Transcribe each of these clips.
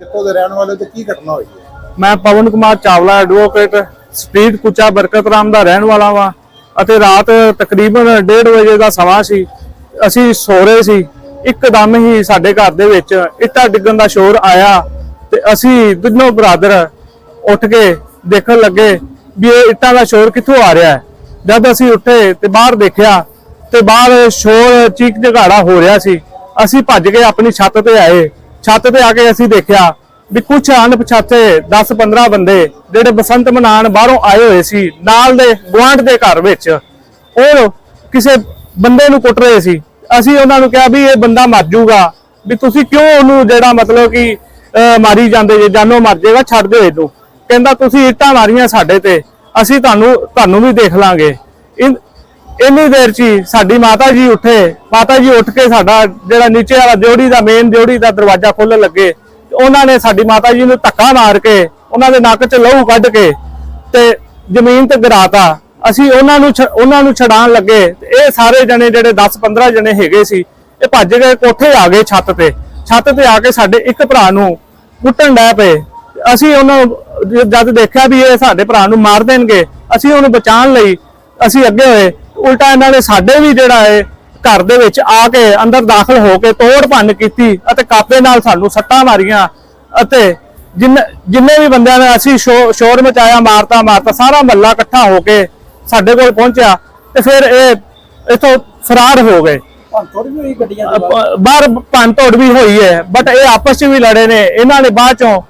ਕਿੱਥੋਂ ਦੇ ਰਹਿਣ ਵਾਲੇ ਤੇ ਕੀ ਘਟਨਾ ਹੋਈ ਹੈ? ਮੈਂ ਪਵਨ ਕੁਮਾਰ ਚਾਵਲਾ ਐਡਵੋਕੇਟ ਸਟਰੀਟ ਕੁਚਾ ਬਰਕਤ ਰਾਮ ਦਾ ਰਹਿਣ ਵਾਲਾ ਵਾਂ। ਅਤੇ ਰਾਤ ਤਕਰੀਬਨ 1:30 ਵਜੇ ਦਾ ਸਮਾਂ ਸੀ। ਅਸੀਂ ਸੋ ਰਹੇ ਸੀ। ਇੱਕਦਮ ਹੀ ਸਾਡੇ ਘਰ ਦੇ ਵਿੱਚ ਇੱਟਾਂ ਡਿੱਗਣ ਦਾ ਸ਼ੋਰ ਆਇਆ ਤੇ ਅਸੀਂ ਦੋਨੋਂ ਬਰਾਦਰ ਉੱਠ ਕੇ ਦੇਖਣ ਲੱਗੇ ਵੀ ਇਹ ਇੱਟਾਂ ਦਾ ਸ਼ੋਰ ਕਿੱਥੋਂ ਆ ਰਿਹਾ ਹੈ। ਜਦ ਅਸੀਂ ਉੱਠੇ ਤੇ ਬਾਹਰ ਦੇਖਿਆ ਤੇ ਬਾਹਰ ਸ਼ੋਰ ਚੀਕ ਝਗਾੜਾ ਹੋ ਰਿਹਾ ਸੀ। ਅਸੀਂ ਭੱਜ ਕੇ ਆਪਣੀ ਛੱਤ ਤੇ ਆਏ। ਛੱਤ ਤੇ ਆ ਕੇ ਅਸੀਂ ਦੇਖਿਆ ਵੀ ਕੁਝ ਅਣਪਛਾਤੇ 10-15 ਬੰਦੇ ਜਿਹੜੇ ਬਸੰਤ ਮਨਾਉਣ ਬਾਹਰੋਂ ਆਏ ਹੋਏ ਸੀ ਨਾਲ ਦੇ ਗੁਆਂਢ ਦੇ ਘਰ ਵਿੱਚ। ਉਹ ਕਿਸੇ ਬੰਦੇ ਨੂੰ ਕੁੱਟ ਰਹੇ ਸੀ। ਅਸੀਂ ਉਹਨਾਂ ਨੂੰ ਕਿਹਾ ਵੀ ਇਹ ਬੰਦਾ ਮਰ ਜਾਊਗਾ। ਵੀ ਤੁਸੀਂ ਕਿਉਂ ਉਹਨੂੰ ਜਿਹੜਾ ਮਤਲਬ ਕਿ ਅਹ, ਮਾਰੀ ਜਾਂਦੇ ਜੇ ਜਾਨੋਂ ਮਰ ਜਾਏਗਾ ਛੱਡ ਦਿਓ ਇਹਨੂੰ। ਕਹਿੰਦਾ ਤੁਸੀਂ ਇੱਟਾਂ ਮਾਰੀਆਂ ਸਾਡੇ ਤੇ। ਅਸੀਂ ਤੁਹਾਨੂੰ ਤੁਹਾਨੂੰ ਵੀ ਦੇਖ ਲਾਂਗੇ। ਇੰਨੀ ਦੇਰ ਚ ਹੀ ਸਾਡੀ ਮਾਤਾ ਜੀ ਉੱਠੇ, ਮਾਤਾ ਜੀ ਉੱਠ ਕੇ ਸਾਡਾ ਜਿਹੜਾ ਨੀਚੇ ਵਾਲਾ ਦਿਉੜੀ ਦਾ ਮੇਨ ਦਿਉੜੀ ਦਾ ਦਰਵਾਜ਼ਾ ਖੋਲ੍ਹਣ ਲੱਗੇ ਉਹਨਾਂ ਨੇ ਸਾਡੀ ਮਾਤਾ ਜੀ ਨੂੰ ਧੱਕਾ ਮਾਰ ਕੇ, ਉਹਨਾਂ ਦੇ ਨੱਕ 'ਚ ਲਹੂ ਕੱਢ ਕੇ ਤੇ ਜ਼ਮੀਨ ਤੇ ਗਿਰਾਤਾ। ਅਸੀਂ ਉਹਨਾਂ ਨੂੰ ਛ- ਉਹਨਾਂ ਨੂੰ ਛਡਾਣ ਲੱਗੇ, ਤੇ ਇਹ ਸਾਰੇ ਜਣੇ ਜਿਹੜੇ 10-15 ਜਣੇ ਹੈਗੇ ਸੀ, ਇਹ ਭੱਜ ਗਏ, ਕੋਠੇ ਆ ਗਏ ਛੱਤ ਤੇ। ਛੱਤ ਤੇ ਆ ਕੇ ਸਾਡੇ ਇੱਕ ਭਰਾ ਨੂੰ ਕੁੱਟਣ ਡੈ ਪਏ। ਅਸੀਂ ਉਹਨੂੰ ਜਦ ਦੇਖਿਆ ਵੀ ਇਹ ਸਾਡੇ ਭਰਾ ਨੂੰ ਮਾਰ ਦੇਣਗੇ, ਅਸੀਂ ਉਹਨੂੰ ਬਚਾਉਣ ਲਈ ਅਸੀਂ ਅੱਗੇ ਹੋਏ। ਉਲਟਾ ਇਹਨਾਂ ਨੇ ਸਾਡੇ ਵੀ ਜਿਹੜਾ ਹੈ ਘਰ ਦੇ ਵਿੱਚ ਆ ਕੇ ਅੰਦਰ ਦਾਖਲ ਹੋ ਕੇ ਤੋੜ ਭੰਨ ਕੀਤੀ ਅਤੇ ਕਾਪੇ ਨਾਲ ਸਾਨੂੰ ਸੱਟਾਂ ਮਾਰੀਆਂ ਅਤੇ ਜਿੰਨ ਵੀ ਬੰਦਿਆਂ ਨੇ ਅਸੀਂ ਸ਼ੋਰ ਮਚਾਇਆ ਮਾਰਤਾ ਮਾਰਤਾ ਸਾਰਾ ਮਹੱਲਾ ਇਕੱਠਾ ਹੋ ਕੇ ਸਾਡੇ ਕੋਲ ਪਹੁੰਚਿਆ ਤੇ ਫਿਰ ਇਹ ਇਥੋਂ ਫਰਾਰ ਹੋ ਗਏ। ਭੰਤੋੜ ਬਾਹਰ ਭੰਨ ਤੋੜ ਵੀ ਹੋਈ ਹੈ ਬਟ ਇਹ ਆਪਸ ਵਿੱਚ ਵੀ ਲੜੇ ਨੇ। ਇਹਨਾਂ ਨੇ ਬਾਅਦ ਚੋਂ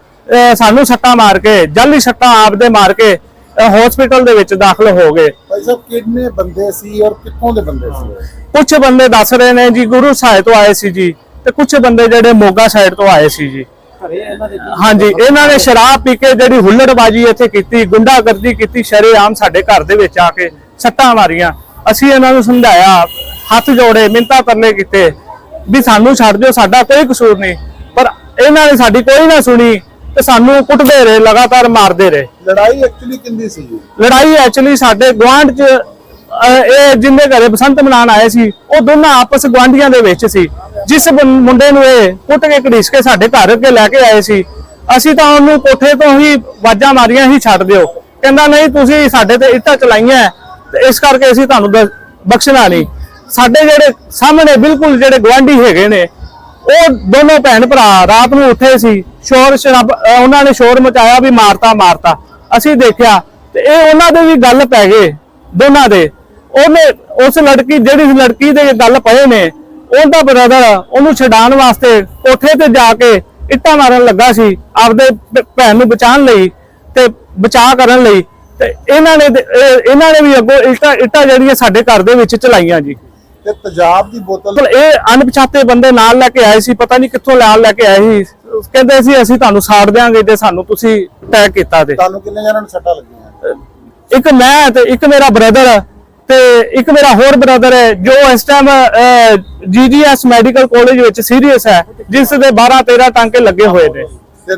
ਸਾਨੂੰ ਸੱਟਾਂ ਮਾਰ ਕੇ ਜਾਲੀ ਸੱਟਾਂ ਆਪਦੇ ਮਾਰ ਕੇ ਹਸਪੀਟਲ ਦੇ ਵਿੱਚ ਦਾਖਲ ਹੋ ਗਏ। ਭਾਈ ਸਾਹਿਬ ਕਿੰਨੇ ਬੰਦੇ ਸੀ ਔਰ ਕਿੱਥੋਂ ਦੇ ਬੰਦੇ ਸੀ? ਕੁਝ ਬੰਦੇ ਦੱਸ ਰਹੇ ਨੇ ਜੀ ਗੁਰੂ ਸਾਹਿਬ ਤੋਂ ਆਏ ਸੀ ਜੀ ਤੇ ਕੁਝ ਬੰਦੇ ਜਿਹੜੇ ਮੋਗਾ ਸਾਈਡ ਤੋਂ ਆਏ ਸੀ ਜੀ। ਹਾਂਜੀ ਇਹਨਾਂ ਨੇ ਸ਼ਰਾਬ ਪੀ ਕੇ ਜਿਹੜੀ ਹੁੱਲੜਬਾਜੀ ਇੱਥੇ ਕੀਤੀ ਗੁੰਡਾਗਰਦੀ ਕੀਤੀ ਸ਼ਰੇਆਮ ਸਾਡੇ ਘਰ ਦੇ ਵਿੱਚ ਆ ਕੇ ਸੱਟਾਂ ਮਾਰੀਆਂ। ਅਸੀਂ ਇਹਨਾਂ ਨੂੰ ਸਮਝਾਇਆ ਹੱਥ ਜੋੜੇ ਮਿੰਤਾ ਕਰਨੇ ਕੀਤੇ ਵੀ ਸਾਨੂੰ ਛੱਡ ਦਿਓ ਸਾਡਾ ਕੋਈ ਕਸੂਰ ਨਹੀਂ। ਪਰ ਇਹਨਾਂ ਨੇ ਸਾਡੀ ਕੋਈ ਨਾ ਸੁਣੀ। ਤੇ ਸਾਨੂੰ ਕੁੱਟਦੇ ਰਹੇ ਲਗਾਤਾਰ ਮਾਰਦੇ ਰਹੇ। ਲੜਾਈ ਐਕਚੁਅਲੀ ਕਿੰਦੀ ਸੀ ਲੜਾਈ ਐਕਚੁਅਲੀ ਸਾਡੇ ਗੁਆਂਢ ਚ ਅਹ, ਇਹ ਜਿੰਨੇ ਘਰੇ ਬਸੰਤ ਮਨਾਉਣ ਆਏ ਸੀ ਉਹ ਦੋਨਾਂ ਆਪਸ ਗੁਆਂਢੀਆਂ ਦੇ ਵਿੱਚ ਸੀ। ਜਿਸ ਬੰ- ਮੁੰਡੇ ਨੂੰ ਇਹ ਕੁੱਟ ਕੇ ਘੜੀਸ ਕੇ ਸਾਡੇ ਘਰ ਅੱਗੇ ਲੈ ਕੇ ਆਏ ਸੀ। ਅਸੀਂ ਤਾਂ ਉਹਨੂੰ ਕੋਠੇ ਤੋਂ ਹੀ ਵਾਜਾਂ ਮਾਰੀਆਂ ਹੀ ਛੱਡ ਦਿਓ। ਕਹਿੰਦਾ ਨਹੀਂ ਤੁਸੀਂ ਸਾਡੇ ਤੇ ਇੱਟਾਂ ਚਲਾਈਆਂ ਹੈ, ਤੇ ਇਸ ਕਰਕੇ ਅਸੀਂ ਤੁਹਾਨੂੰ ਦ- ਬਖਸ਼ਣਾ ਨਹੀਂ। ਸਾਡੇ ਜਿਹੜੇ ਸਾਹਮਣੇ ਬਿਲਕੁਲ ਜਿਹੜੇ ਗੁਆਂਢੀ ਹੈਗੇ ਨੇ ਉਹ ਦੋਨੋਂ ਭੈਣ ਭਰਾ ਰਾਤ ਨੂੰ ਉੱਠੇ ਸੀ, ਸ਼ੋਰ ਸ਼ਰਾਬ ਉਹਨਾਂ ਨੇ ਸ਼ੋਰ ਮਚਾਇਆ ਵੀ ਮਾਰਤਾ ਮਾਰਤਾ। ਅਸੀਂ ਦੇਖਿਆ ਤੇ ਇਹ ਉਹਨਾਂ ਦੇ ਵੀ ਗੱਲ ਪੈ ਗਏ, ਦੋਨਾਂ ਦੇ। ਉਹਨੇ ਉਸ ਲੜਕੀ, ਜਿਹੜੀ ਲੜਕੀ ਦੇ ਗੱਲ ਪਏ ਨੇ, ਉਹਦਾ ਬ੍ਰਦਰ ਉਹਨੂੰ ਛਡਾਉਣ ਵਾਸਤੇ ਕੋਠੇ ਤੇ ਜਾ ਕੇ ਇੱਟਾਂ ਮਾਰਨ ਲੱਗਾ ਸੀ, ਆਪਦੇ ਭੈਣ ਨੂੰ ਬਚਾਉਣ ਲਈ ਤੇ ਬਚਾਅ ਕਰਨ ਲਈ। ਤੇ ਇਹਨਾਂ ਨੇ ਇਹਨਾਂ ਨੇ ਵੀ ਅੱਗੋਂ ਇੱਟਾਂ ਇੱਟਾਂ ਜਿਹੜੀਆਂ ਸਾਡੇ ਘਰ ਦੇ ਵਿੱਚ ਚਲਾਈਆਂ ਜੀ। ਤੇ ਤੇਜ਼ਾਬ ਦੀ ਬੋਤਲ ਮਤਲਬ ਇਹ ਅਣਪਛਾਤੇ ਬੰਦੇ ਨਾਲ ਲੈ ਕੇ ਆਏ ਸੀ ਪਤਾ ਨਹੀਂ ਕਿੱਥੋਂ ਨਾਲ ਲੈ ਕੇ ਆਏ ਸੀ। ਕਹਿੰਦੇ ਸੀ ਅਸੀਂ ਤੁਹਾਨੂੰ ਸਾੜ ਦਿਆਂਗੇ ਜੇ ਸਾਨੂੰ ਤੁਸੀਂ ਟੈਗ ਕੀਤਾ ਤੇ। ਤੁਹਾਨੂੰ ਕਿੰਨੇ ਜਣਾਂ ਨੂੰ ਸੱਟਾਂ ਲੱਗੀਆਂ? ਇੱਕ ਮੈਂ ਤੇ ਇੱਕ ਮੇਰਾ ਬ੍ਰਦਰ ਤੇ ਇੱਕ ਮੇਰਾ ਹੋਰ ਬ੍ਰਦਰ ਹੈ ਜੋ ਇਸ ਟਾਈਮ ਜੀਜੀਐਸ ਮੈਡੀਕਲ ਕਾਲਜ ਵਿੱਚ ਸੀਰੀਅਸ ਹੈ ਜਿਸ ਦੇ 12 13 ਟਾਂਕੇ ਲੱਗੇ ਹੋਏ ਨੇ। ਤੇ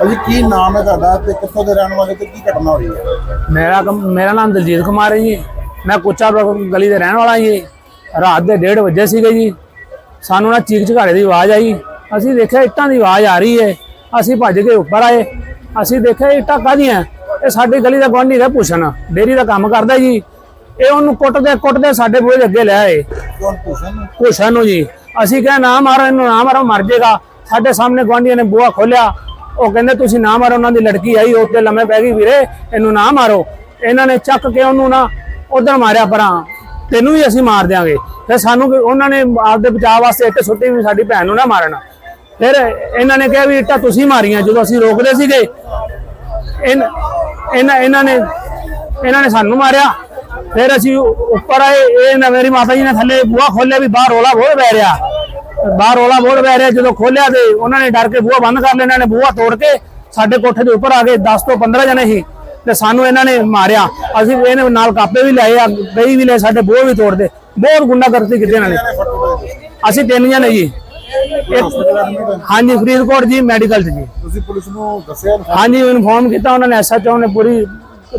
ਭਾਜੀ ਕੀ ਨਾਮ ਹੈ ਤੁਹਾਡਾ ਤੇ ਕਿੱਥੋਂ ਦੇ ਰਹਿਣ ਵਾਲੇ ਤੇ ਕੀ ਘਟਨਾ ਹੋਈ ਹੈ? ਮੇਰਾ ਮੇਰਾ ਨਾਮ ਦਲਜੀਤ ਕੁਮਾਰ ਹੈ ਜੀ। ਮੈਂ ਕੁੱਚਾ ਬਰਕ ਗਲੀ ਦੇ ਰਹਿਣ ਵਾਲਾ ਜੀ। ਰਾਤ ਦੇ 1:30 ਵਜੇ ਸੀਗੇ ਜੀ। ਸਾਨੂੰ ਨਾ ਚੀਕ ਝਗਾੜੇ ਦੀ ਆਵਾਜ਼ ਆਈ। ਅਸੀਂ ਦੇਖਿਆ ਇੱਟਾਂ ਦੀ ਆਵਾਜ਼ ਆ ਰਹੀ ਹੈ ਅਸੀਂ ਭੱਜ ਕੇ ਉੱਪਰ ਆਏ। ਅਸੀਂ ਦੇਖਿਆ ਇੱਟਾਂ ਕਾਹਦੀਆਂ? ਇਹ ਸਾਡੀ ਗਲੀ ਦਾ ਗੁਆਂਢੀ ਦਾ ਪੁੱਛਣ ਡੇਰੀ ਦਾ ਕੰਮ ਕਰਦਾ ਜੀ। ਇਹ ਉਹਨੂੰ ਕੁੱਟਦੇ ਕੁੱਟਦੇ ਸਾਡੇ ਬੂਹੇ ਦੇ ਅੱਗੇ ਲੈ ਆਏ। ਪੁੱਛਣ ਨੂੰ ਜੀ। ਅਸੀਂ ਕਿਹਾ ਨਾ ਮਾਰੋ ਇਹਨੂੰ ਨਾ ਮਾਰੋ ਮਰ ਜਾਏਗਾ ਸਾਡੇ ਸਾਹਮਣੇ ਗੁਆਂਢੀਆਂ ਨੇ ਬੂਹਾ ਖੋਲਿਆ ਉਹ ਕਹਿੰਦੇ ਤੁਸੀਂ ਨਾ ਮਾਰੋ ਉਹਨਾਂ ਦੀ ਲੜਕੀ ਆਈ ਉੱਤੇ ਲੰਮੇ ਪੈ ਗਈ ਵੀਰੇ। ਇਹਨੂੰ ਨਾ ਮਾਰੋ। ਇਹਨਾਂ ਨੇ ਚੱਕ ਕੇ ਉਹਨੂੰ ਨਾ ਉਧਰ ਮਾਰਿਆ ਪਰਾਂ। ਤੈਨੂੰ ਵੀ ਅਸੀਂ ਮਾਰ ਦਿਆਂਗੇ। ਫਿਰ ਸਾਨੂੰ ਉਹਨਾਂ ਨੇ ਆਪਦੇ ਬਚਾਅ ਵਾਸਤੇ ਇੱਟ ਸੁੱਟੀ ਵੀ ਸਾਡੀ ਭੈਣ ਨੂੰ ਨਾ ਮਾਰਨਾ। ਫਿਰ ਇਹਨਾਂ ਨੇ ਕਿਹਾ ਵੀ ਇੱਟਾਂ ਤੁਸੀਂ ਮਾਰੀਆਂ, ਜਦੋਂ ਅਸੀਂ ਰੋਕਦੇ ਸੀਗੇ, ਇਨ- ਇਹਨਾਂ ਇਹਨਾਂ ਨੇ ਇਹਨਾਂ ਨੇ ਸਾਨੂੰ ਮਾਰਿਆ। ਫਿਰ ਅਸੀਂ ਉੱਪਰ ਆਏ, ਇਹ ਨਾ ਮੇਰੀ ਮਾਤਾ ਜੀ ਨੇ ਥੱਲੇ ਬੂਹਾ ਖੋਲਿਆ ਵੀ ਬਾਹਰ ਰੋਲਾ ਬਹੁਤ ਪੈ ਰਿਹਾ। ਬਾਹਰ ਰੋਲਾ ਬਹੁਤ ਪੈ ਰਿਹਾ, ਜਦੋਂ ਖੋਲਿਆ ਤੇ ਉਹਨਾਂ ਨੇ ਡਰ ਕੇ ਬੂਹਾ ਬੰਦ ਕਰ ਲਿਆ, ਇਹਨਾਂ ਨੇ ਬੂਹਾ ਤੋੜ ਕੇ ਸਾਡੇ ਕੋਠੇ ਦੇ ਉੱਪਰ ਆ ਗਏ 10 ਤੋਂ 15 ਜਣੇ ਸੀ। ਤੇ ਸਾਨੂੰ ਇਹਨਾਂ ਨੇ ਮਾਰਿਆ। ਅਸੀਂ ਇਹਨੇ ਨਾਲ ਕਾਪੇ ਵੀ ਲਏ ਆ ਗਈ ਵੀ ਲਏ ਸਾਡੇ ਬੂਹੇ ਵੀ ਤੋੜਦੇ। ਬਹੁਤ ਗੁੰਡਾਗਰਦੀ ਕੀਤੀ ਇਹਨਾਂ ਨੇ। ਅਸੀਂ ਤਿੰਨ ਜਣੇ ਜੀ। ਹਾਂਜੀ ਫਰੀਦਕੋਟ ਜੀ ਮੈਡੀਕਲ ਜੀ। ਤੁਸੀਂ ਪੁਲਿਸ ਨੂੰ ਦੱਸਿਆ? ਹਾਂਜੀ ਇਨਫੋਰਮ ਕੀਤਾ ਉਹਨਾਂ ਨੇ ਐਸਐਚਓ ਨੇ ਪੂਰੀ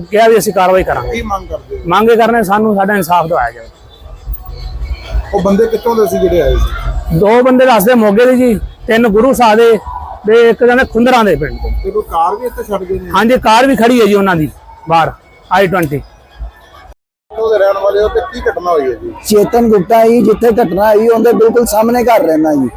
ਕਿਹਾ ਵੀ ਅਸੀਂ ਕਾਰਵਾਈ ਕਰਾਂਗੇ। ਕੀ ਮੰਗ ਕਰਦੇ? ਮੰਗੇ ਕਰਨੇ ਸਾਨੂੰ ਸਾਡਾ ਇਨਸਾਫ ਦਿਵਾਇਆ ਜਾਵੇ। ਉਹ ਬੰਦੇ ਕਿੱਥੋਂ ਦੇ ਸੀ ਜਿਹੜੇ ਆਏ ਸੀ? ਦੋ ਬੰਦੇ ਦੱਸਦੇ ਮੋਗੇ ਦੇ ਜੀ ਤਿੰਨ ਗੁਰੂ ਸਾਹਿਬ ਦੇ ਤੇ ਇੱਕ ਜਣੇ ਖੁੰਦਰਾਂ ਦੇ ਪਿੰਡ ਤੋਂ। ਤੇ ਕੋਈ ਕਾਰ ਵੀ ਇੱਥੇ ਛੱਡ ਗਏ ਨੇ ਹਾਂਜੀ ਕਾਰ ਵੀ ਖੜੀ ਹੈ ਜੀ ਉਹਨਾਂ ਦੀ ਬਾਹਰ ਆਈ 20 ਕਿੱਥੋਂ ਦੇ ਰਹਿਣ ਵਾਲੇ ਹੋ ਤੇ ਕੀ ਘਟਨਾ ਹੋਈ ਹੈ ਜੀ? ਚੇਤਨ ਗੁਪਤਾ ਜੀ ਜਿੱਥੇ ਘਟਨਾ ਹੋਈ ਉਹਦੇ ਬਿਲਕੁਲ ਸਾਹਮਣੇ ਘਰ ਰਹਿਣਾ ਜੀ।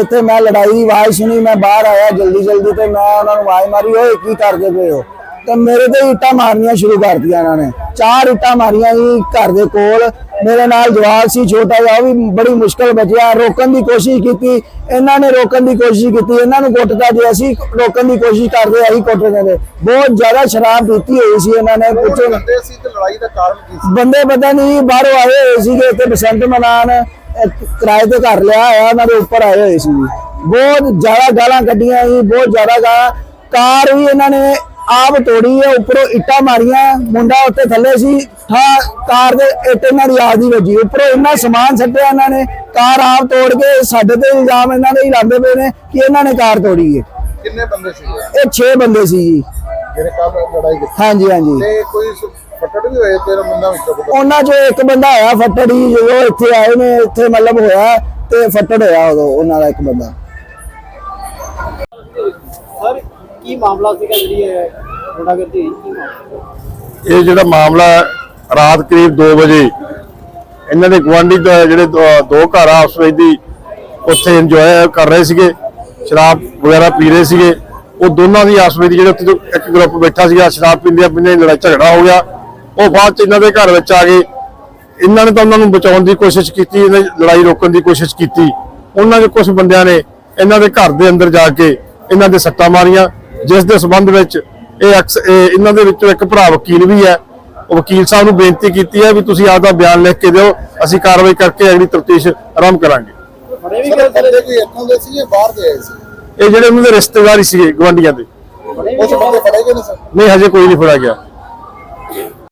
ਇੱਥੇ ਮੈਂ ਲੜਾਈ ਦੀ ਆਵਾਜ਼ ਸੁਣੀ ਮੈਂ ਬਾਹਰ ਆਇਆ ਜਲਦੀ ਜਲਦੀ ਤੇ ਮੈਂ ਉਹਨਾਂ ਨੂੰ ਆਵਾਜ਼ ਮਾਰੀ ਓਏ ਕੀ ਕਰਦੇ ਪਏ ਹੋ? ਤੇ ਮੇਰੇ ਤੇ ਇੱਟਾਂ ਮਾਰਨੀਆਂ ਸ਼ੁਰੂ ਕਰ ਦਿੱਤੀਆਂ ਇਹਨਾਂ ਨੇ। ਚਾਰ ਇੱਟਾਂ ਮਾਰੀਆਂ ਜੀ ਘਰ ਦੇ ਕੋਲ। ਮੇਰੇ ਨਾਲ ਜਵਾਕ ਸੀ ਛੋਟਾ ਜਿਹਾ ਉਹ ਵੀ ਬੜੀ ਮੁਸ਼ਕਲ ਬਚਿਆ ਰੋਕਣ ਦੀ ਕੋਸ਼ਿਸ਼ ਕੀਤੀ। ਇਹਨਾਂ ਨੇ ਰੋਕਣ ਦੀ ਕੋਸ਼ਿਸ਼ ਕੀਤੀ। ਇਹਨਾਂ ਨੂੰ ਕੁੱਟਦਾ ਜੇ ਅਸੀਂ ਰੋਕਣ ਦੀ ਕੋਸ਼ਿਸ਼ ਕਰਦੇ ਅਸੀਂ ਕੁੱਟ ਦਿੰਦੇ ਬਹੁਤ ਜ਼ਿਆਦਾ ਸ਼ਰਾਬ ਪੀਤੀ ਹੋਈ ਸੀ ਇਹਨਾਂ ਨੇ। ਪੁੱਛੋ ਬੰਦੇ ਸੀ ਤੇ ਲੜਾਈ ਦਾ ਕਾਰਨ ਕੀ ਸੀ? ਬੰਦੇ ਪਤਾ ਨਹੀਂ ਬਾਹਰੋਂ ਆਏ ਹੋਏ ਸੀਗੇ ਇੱਥੇ ਬਸੰਤ ਮਨਾਨ ਕਿਰਾਏ ਤੇ ਘਰ ਲਿਆ ਹੋਇਆ ਉਹਨਾਂ ਦੇ ਉੱਪਰ ਆਏ ਹੋਏ ਸੀ ਬਹੁਤ ਜ਼ਿਆਦਾ ਗਾਲਾਂ ਕੱਢੀਆਂ ਸੀ ਬਹੁਤ ਜ਼ਿਆਦਾ ਗਾਲਾਂ। ਕਾਰ ਵੀ ਇਹਨਾਂ ਨੇ ਆਪ ਤੋੜੀ ਹੈ ਉੱਪਰੋਂ ਇੱਟਾਂ ਮਾਰੀਆਂ ਮੁੰਡਾ ਉੱਤੇ ਥੱਲੇ ਸੀ ਠਾ ਕਾਰ ਦੇ ਇੱਟ ਇਹਨਾਂ ਦੀ ਆਦੀ ਵੱਜੀ। ਉੱਪਰੋਂ ਇੰਨਾ ਸਮਾਨ ਸੱਟਿਆ ਇਹਨਾਂ ਨੇ ਕਾਰ ਆਪ ਤੋੜ ਕੇ ਸਾਡੇ ਤੇ ਇਲਜ਼ਾਮ ਇਹਨਾਂ ਦੇ ਹੀ ਲਾਉਂਦੇ ਪਏ ਨੇ ਕਿ ਇਹਨਾਂ ਨੇ ਕਾਰ ਤੋੜੀ ਹੈ। ਕਿੰਨੇ ਬੰਦੇ ਸੀ ਇਹ? 6 ਬੰਦੇ ਸੀ ਜੀ। ਜਿਹੜੇ ਕੱਲ ਲੜਾਈ ਕੀਤੀ। ਹਾਂਜੀ ਹਾਂਜੀ। ਤੇ ਕੋਈ ਸ- ਫੱਟੜ ਵੀ ਹੋਏ ਤੇਰਾ ਬੰਦਾ ਵਿੱਚੋਂ ਕੋਈ? ਉਹਨਾਂ ਚੋਂ ਇੱਕ ਬੰਦਾ ਆਇਆ ਫੱਟੜ ਹੀ ਜਦੋਂ ਇੱਥੇ ਆਏ ਨੇ ਇੱਥੇ ਮਤਲਬ ਹੋਇਆ ਤੇ ਫੱਟੜ ਹੋਇਆ ਉਦੋਂ ਉਹਨਾਂ ਦਾ ਇੱਕ ਬੰਦਾ। ਸਰ ਕੀ ਮਾਮਲਾ ਸੀਗਾ ਜਿਹੜੀ ਇਹ ਜਿਹੜਾ ਮਾਮਲਾ ਹੈ, ਰਾਤ ਕਰੀਬ 2 ਵਜੇ। ਇਹਨਾਂ ਦੇ ਗਵਾਂਢੀ ਜਿਹੜੇ ਦੋ ਘਰ ਆ ਆਪਸ ਵਿੱਚ ਦੀ ਉੱਥੇ ਇੰਜੋਏ ਕਰ ਰਹੇ ਸੀਗੇ ਸ਼ਰਾਬ ਵਗੈਰਾ ਪੀ ਰਹੇ ਸੀਗੇ। ਉਹ ਦੋਨਾਂ ਦੀ ਆਪਸ ਵਿੱਚ ਦੀ ਜਿਹੜੇ ਉੱਥੇ ਇੱਕ ਗਰੁੱਪ ਬੈਠਾ ਸੀਗਾ ਸ਼ਰਾਬ ਪੀਂਦਿਆਂ ਪੀਂਦਿਆਂ ਲੜਾਈ ਝਗੜਾ ਹੋ ਗਿਆ। ਉਹ ਬਾਅਦ ਚ ਇਹਨਾਂ ਦੇ ਘਰ ਵਿੱਚ ਆ ਗਏ। ਇਹਨਾਂ ਨੇ ਤਾਂ ਉਹਨਾਂ ਨੂੰ ਬਚਾਉਣ ਦੀ ਕੋਸ਼ਿਸ਼ ਕੀਤੀ ਇਹਨਾਂ ਦੀ ਲੜਾਈ ਰੋਕਣ ਦੀ ਕੋਸ਼ਿਸ਼ ਕੀਤੀ। ਉਹਨਾਂ ਦੇ ਕੁਝ ਬੰਦਿਆਂ ਨੇ ਇਹਨਾਂ ਦੇ ਘਰ ਦੇ ਅੰਦਰ ਜਾ ਕੇ ਇਹਨਾਂ ਦੇ ਸੱਟਾਂ ਮਾਰੀਆਂ ਜਿਸ ਦੇ ਸਬੰਧ ਵਿੱਚ ਇਹ ਇਹਨਾਂ ਦੇ ਵਿੱਚੋਂ ਇੱਕ ਭਰਾ ਵਕੀਲ ਵੀ ਹੈ। ਉਹ ਵਕੀਲ ਸਾਹਿਬ ਨੂੰ ਬੇਨਤੀ ਕੀਤੀ ਹੈ ਵੀ ਤੁਸੀਂ ਆਪਦਾ ਬਿਆਨ ਲਿਖ ਕੇ ਦਿਓ। ਅਸੀਂ ਕਾਰਵਾਈ ਕਰਕੇ ਅਗਲੀ ਤਫਤੀਸ਼ ਆਰੰਭ ਕਰਾਂਗੇ। ਫੜੇ ਵੀ ਸਰ ਗਏ ਬੰਦੇ ਕੋਈ ਇੱਥੋਂ ਦੇ ਸੀ ਜਾਂ ਬਾਹਰ ਦੇ ਆਏ ਸੀ? ਇਹ ਜਿਹੜੇ ਉਹਨਾਂ ਦੇ ਰਿਸ਼ਤੇਦਾਰ ਹੀ ਸੀਗੇ ਗਵਾਂਢੀਆਂ ਦੇ। ਫੜੇ ਵੀ ਕੁਝ ਬੰਦੇ ਫੜੇ ਗਏ ਨੇ ਸਰ? ਨਹੀਂ ਹਜੇ ਕੋਈ ਨਹੀਂ ਫੜਾ ਗਿਆ।